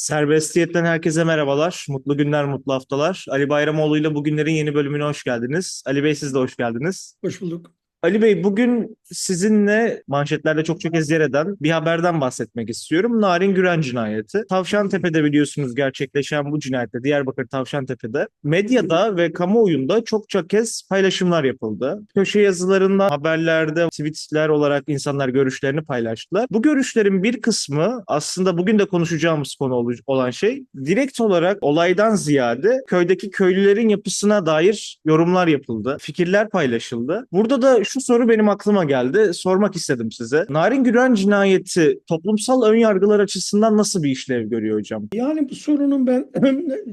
Serbestiyetten herkese merhabalar. Mutlu günler, mutlu haftalar. Ali Bayramoğlu ile bugünlerin yeni bölümüne hoş geldiniz. Ali Bey siz de hoş geldiniz. Hoş bulduk. Ali Bey bugün sizinle manşetlerde çok çok kez yer eden bir haberden bahsetmek istiyorum. Narin Güren cinayeti. Tavşantepe'de biliyorsunuz gerçekleşen bu cinayette Diyarbakır Tavşantepe'de medyada ve kamuoyunda çokça kez paylaşımlar yapıldı. Köşe yazılarından, haberlerde, tweetler olarak insanlar görüşlerini paylaştılar. Bu görüşlerin bir kısmı aslında bugün de konuşacağımız konu ol- olan şey direkt olarak olaydan ziyade köydeki köylülerin yapısına dair yorumlar yapıldı. Fikirler paylaşıldı. Burada da şu soru benim aklıma geldi. Sormak istedim size. Narin Güren cinayeti toplumsal önyargılar açısından nasıl bir işlev görüyor hocam? Yani bu sorunun ben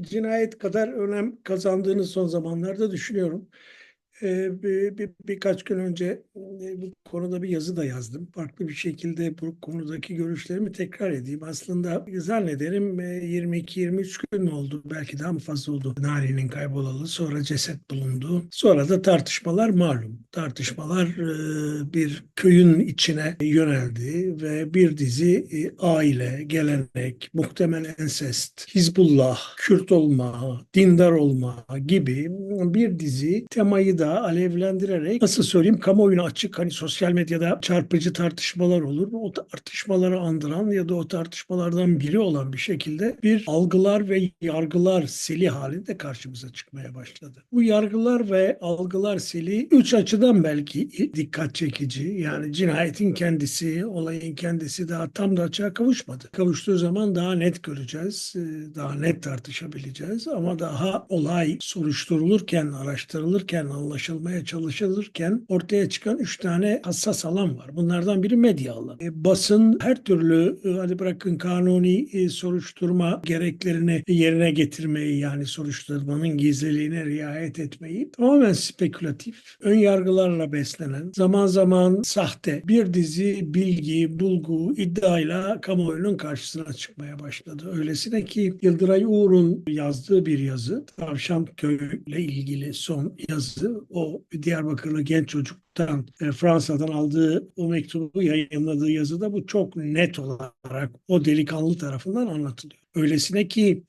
cinayet kadar önem kazandığını son zamanlarda düşünüyorum. Ee, bir, bir- birkaç gün önce e, bu konuda bir yazı da yazdım. Farklı bir şekilde bu konudaki görüşlerimi tekrar edeyim. Aslında zannederim e, 22-23 gün oldu? Belki daha mı fazla oldu? Nari'nin kaybolalı. Sonra ceset bulundu. Sonra da tartışmalar malum. Tartışmalar e, bir köyün içine yöneldi ve bir dizi e, aile, gelenek, muhtemel ensest, Hizbullah, Kürt olma, dindar olma gibi bir dizi temayı da alevlendirerek nasıl söyleyeyim kamuoyuna açık hani sosyal medyada çarpıcı tartışmalar olur. O tartışmaları andıran ya da o tartışmalardan biri olan bir şekilde bir algılar ve yargılar seli halinde karşımıza çıkmaya başladı. Bu yargılar ve algılar seli üç açıdan belki dikkat çekici. Yani cinayetin kendisi, olayın kendisi daha tam da açığa kavuşmadı. Kavuştuğu zaman daha net göreceğiz, e, daha net tartışabileceğiz ama daha olay soruşturulurken, araştırılırken, anlaşılmaya çalışılırken ortaya çıkan üç tane hassas alan var. Bunlardan biri medya alanı. E, basın her türlü e, hadi bırakın kanuni e, soruşturma gereklerini yerine getirmeyi yani soruşturmanın gizliliğine riayet etmeyi tamamen spekülatif, ön yargılarla beslenen, zaman zaman sahte bir dizi bilgi, bulgu, iddiayla kamuoyunun karşısına çıkmaya başladı. Öylesine ki Yıldıray Uğur'un yazdığı bir yazı, Tavşanköy ile ilgili son yazı, o Diyarbakırlı genç çocuktan e, Fransa'dan aldığı o mektubu yayınladığı yazıda bu çok net olarak o delikanlı tarafından anlatılıyor. Öylesine ki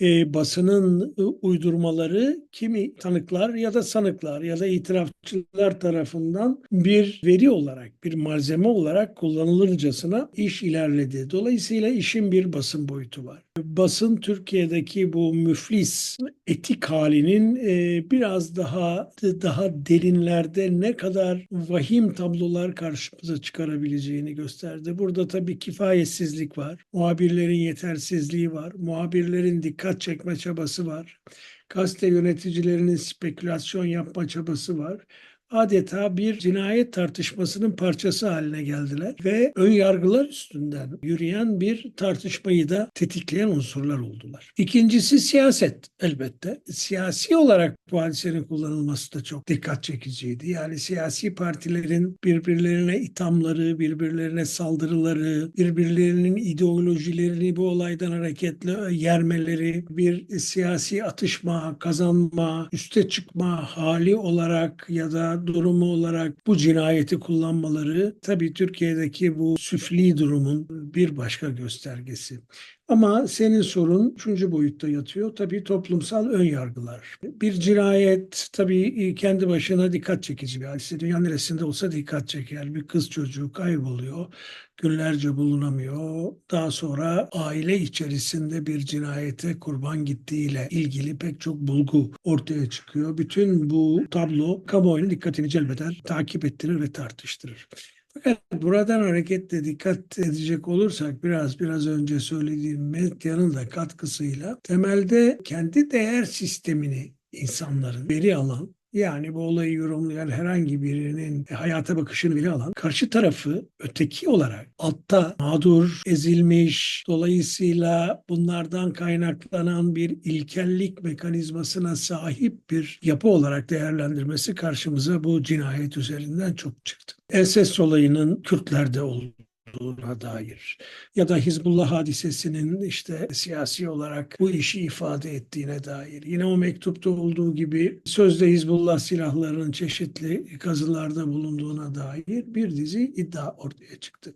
e, basının e, uydurmaları kimi tanıklar ya da sanıklar ya da itirafçılar tarafından bir veri olarak, bir malzeme olarak kullanılırcasına iş ilerledi. Dolayısıyla işin bir basın boyutu var. Basın Türkiye'deki bu müflis etik halinin e, biraz daha daha derinlerde ne kadar vahim tablolar karşımıza çıkarabileceğini gösterdi. Burada tabii kifayetsizlik var, muhabirlerin yetersizliği var, muhabirlerin dikkat çekme çabası var, gazete yöneticilerinin spekülasyon yapma çabası var adeta bir cinayet tartışmasının parçası haline geldiler ve ön yargılar üstünden yürüyen bir tartışmayı da tetikleyen unsurlar oldular. İkincisi siyaset elbette. Siyasi olarak bu hadisenin kullanılması da çok dikkat çekiciydi. Yani siyasi partilerin birbirlerine ithamları, birbirlerine saldırıları, birbirlerinin ideolojilerini bu olaydan hareketle yermeleri, bir siyasi atışma, kazanma, üste çıkma hali olarak ya da durumu olarak bu cinayeti kullanmaları tabii Türkiye'deki bu süfli durumun bir başka göstergesi. Ama senin sorun üçüncü boyutta yatıyor. Tabii toplumsal ön yargılar. Bir cinayet tabii kendi başına dikkat çekici bir hadise. Dünya neresinde olsa dikkat çeker. Bir kız çocuğu kayboluyor. Günlerce bulunamıyor. Daha sonra aile içerisinde bir cinayete kurban gittiğiyle ilgili pek çok bulgu ortaya çıkıyor. Bütün bu tablo kamuoyunun dikkatini celbeder, takip ettirir ve tartıştırır. Fakat buradan hareketle dikkat edecek olursak biraz biraz önce söylediğim medyanın da katkısıyla temelde kendi değer sistemini insanların veri alan yani bu olayı yorumlayan herhangi birinin hayata bakışını bile alan karşı tarafı öteki olarak altta mağdur, ezilmiş, dolayısıyla bunlardan kaynaklanan bir ilkellik mekanizmasına sahip bir yapı olarak değerlendirmesi karşımıza bu cinayet üzerinden çok çıktı. Ensest olayının Kürtlerde olduğu olduğuna dair ya da Hizbullah hadisesinin işte siyasi olarak bu işi ifade ettiğine dair. Yine o mektupta olduğu gibi sözde Hizbullah silahlarının çeşitli kazılarda bulunduğuna dair bir dizi iddia ortaya çıktı.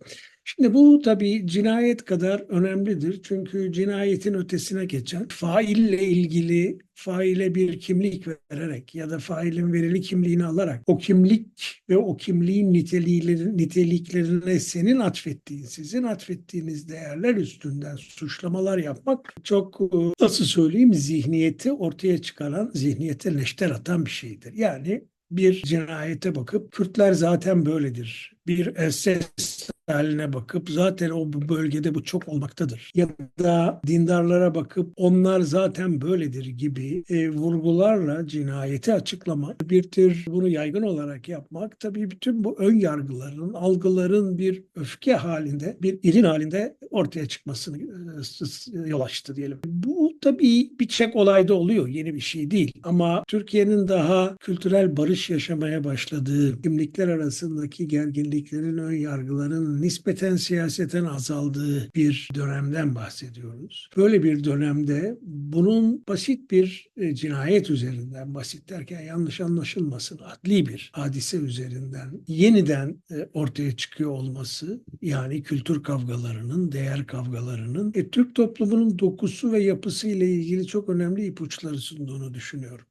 Şimdi bu tabii cinayet kadar önemlidir. Çünkü cinayetin ötesine geçen faille ilgili faile bir kimlik vererek ya da failin verili kimliğini alarak o kimlik ve o kimliğin nitelikleri, niteliklerine senin atfettiğin, sizin atfettiğiniz değerler üstünden suçlamalar yapmak çok e, nasıl söyleyeyim zihniyeti ortaya çıkaran, zihniyete neşter atan bir şeydir. Yani bir cinayete bakıp Kürtler zaten böyledir. Bir SS haline bakıp zaten o bölgede bu çok olmaktadır. Ya da dindarlara bakıp onlar zaten böyledir gibi e, vurgularla cinayeti açıklamak, bir tür bunu yaygın olarak yapmak tabii bütün bu ön yargıların, algıların bir öfke halinde, bir irin halinde ortaya çıkmasını e, yol açtı diyelim. Bu tabii birçok olayda oluyor, yeni bir şey değil. Ama Türkiye'nin daha kültürel barış yaşamaya başladığı, kimlikler arasındaki gerginliklerin, ön yargıların nispeten siyaseten azaldığı bir dönemden bahsediyoruz. Böyle bir dönemde bunun basit bir e, cinayet üzerinden, basit derken yanlış anlaşılmasın, adli bir hadise üzerinden yeniden e, ortaya çıkıyor olması, yani kültür kavgalarının, değer kavgalarının e, Türk toplumunun dokusu ve yapısı ile ilgili çok önemli ipuçları sunduğunu düşünüyorum.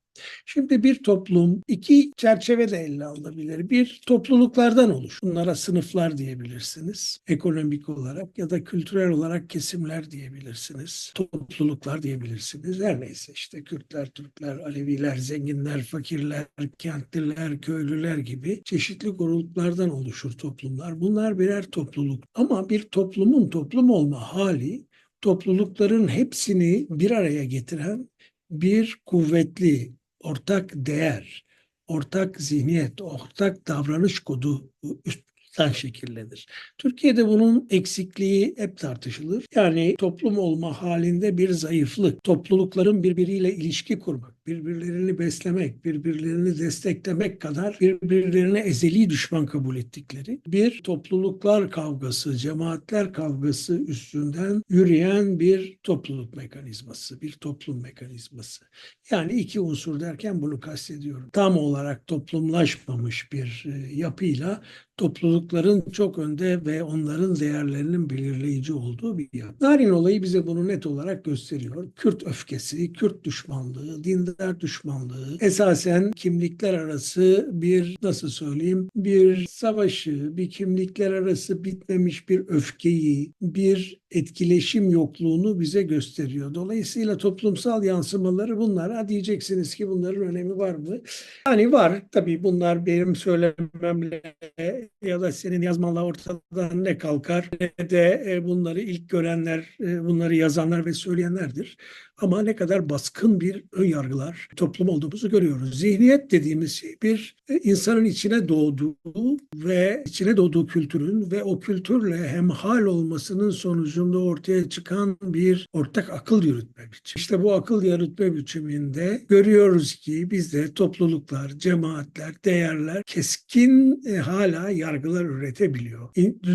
Şimdi bir toplum iki çerçevede ele alınabilir. Bir topluluklardan olur. Bunlara sınıflar diyebilirsiniz. Ekonomik olarak ya da kültürel olarak kesimler diyebilirsiniz. Topluluklar diyebilirsiniz. Her neyse işte Kürtler, Türkler, Aleviler, zenginler, fakirler, kentliler, köylüler gibi çeşitli gruplardan oluşur toplumlar. Bunlar birer topluluk. Ama bir toplumun toplum olma hali toplulukların hepsini bir araya getiren bir kuvvetli ortak değer, ortak zihniyet, ortak davranış kodu üstten şekillenir. Türkiye'de bunun eksikliği hep tartışılır. Yani toplum olma halinde bir zayıflık, toplulukların birbiriyle ilişki kurmak, birbirlerini beslemek, birbirlerini desteklemek kadar birbirlerine ezeli düşman kabul ettikleri bir topluluklar kavgası, cemaatler kavgası üstünden yürüyen bir topluluk mekanizması, bir toplum mekanizması. Yani iki unsur derken bunu kastediyorum. Tam olarak toplumlaşmamış bir e, yapıyla toplulukların çok önde ve onların değerlerinin belirleyici olduğu bir yapı. Narin olayı bize bunu net olarak gösteriyor. Kürt öfkesi, Kürt düşmanlığı, dindar düşmanlığı, esasen kimlikler arası bir nasıl söyleyeyim bir savaşı, bir kimlikler arası bitmemiş bir öfkeyi, bir etkileşim yokluğunu bize gösteriyor. Dolayısıyla toplumsal yansımaları bunlar. Ha diyeceksiniz ki bunların önemi var mı? Yani var. Tabii bunlar benim söylememle ya da senin yazmanla ortadan ne kalkar ne de e, bunları ilk görenler, e, bunları yazanlar ve söyleyenlerdir. Ama ne kadar baskın bir ön yargılar toplum olduğumuzu görüyoruz. Zihniyet dediğimiz şey bir e, insanın içine doğduğu ve içine doğduğu kültürün ve o kültürle hemhal olmasının sonucunda ortaya çıkan bir ortak akıl yürütme biçimi. İşte bu akıl yürütme biçiminde görüyoruz ki bizde topluluklar, cemaatler, değerler keskin hala yargılar üretebiliyor.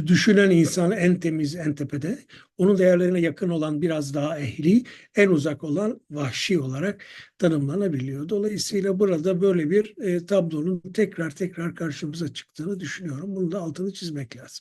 Düşünen insan en temiz, en tepede. Onun değerlerine yakın olan biraz daha ehli, en uzak olan vahşi olarak tanımlanabiliyor. Dolayısıyla burada böyle bir e, tablonun tekrar tekrar karşımıza çıktığını düşünüyorum. Bunun da altını çizmek lazım.